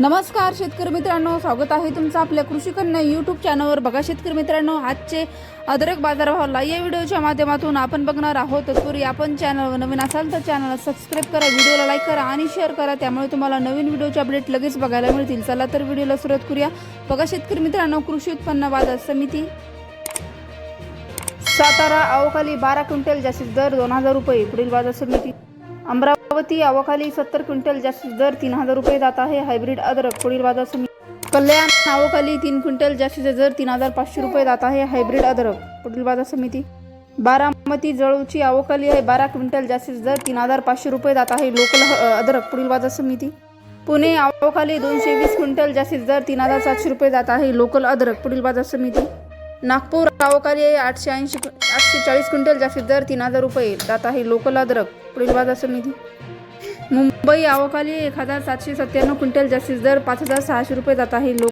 नमस्कार शेतकरी मित्रांनो. स्वागत आहे तुमचं आपल्या कृषी कन्या यूट्यूब चॅनलवर बघा शेतकरी मित्रांनो आजचे अदरक बाजारभावाला या व्हिडिओच्या माध्यमातून आपण बघणार आहोत. तत्पूर्वी आपण चॅनलवर नवीन असाल तर चॅनलला सबस्क्राईब करा व्हिडिओला लाईक करा आणि शेअर करा. त्यामुळे तुम्हाला नवीन व्हिडिओचे अपडेट लगेच बघायला मिळतील. चला तर व्हिडिओला सुरुवात करूया. बघा शेतकरी मित्रांनो कृषी उत्पन्न बाजार समिती. सातारा अवखाली बारा क्विंटल जास्तीत दर दोन हजार रुपये पुढील बाजार समिती. अमरावती अवखाली सत्तर क्विंटल जास्तीत दर तीन हजार रुपये जात आहे. हायब्रिड अद्रक पुढील बाजार समिती. कल्याण आवखाली तीन क्विंटल जास्तीचे दर तीन हजार पाचशे रुपये जात आहे. हायब्रिड अद्रक पुढील बाजार समिती. बारामती जळूची आवखाली आहे. बारा क्विंटल जास्तीत दर तीन हजार पाचशे रुपये जात आहे. लोकल ह- अद्रक पुढील बाजार समिती. पुणे आवखाली दोनशे वीस क्विंटल जास्तीत दर तीन हजार सातशे रुपये जात आहे. लोकल अद्रक पुढील बाजार समिती. नागपूर अवकाली आहे आठशे ऐंशी आठशे चाळीस क्विंटल जास्तीत दर तीन हजार रुपये. जात आहे लोकल अद्रक. पुढील बाजार समिती. मुंबई अवकाली एक हजार सातशे सत्त्याण्णव क्विंटल जास्तीत दर पाच हजार सहाशे रुपये. जात आहे लोक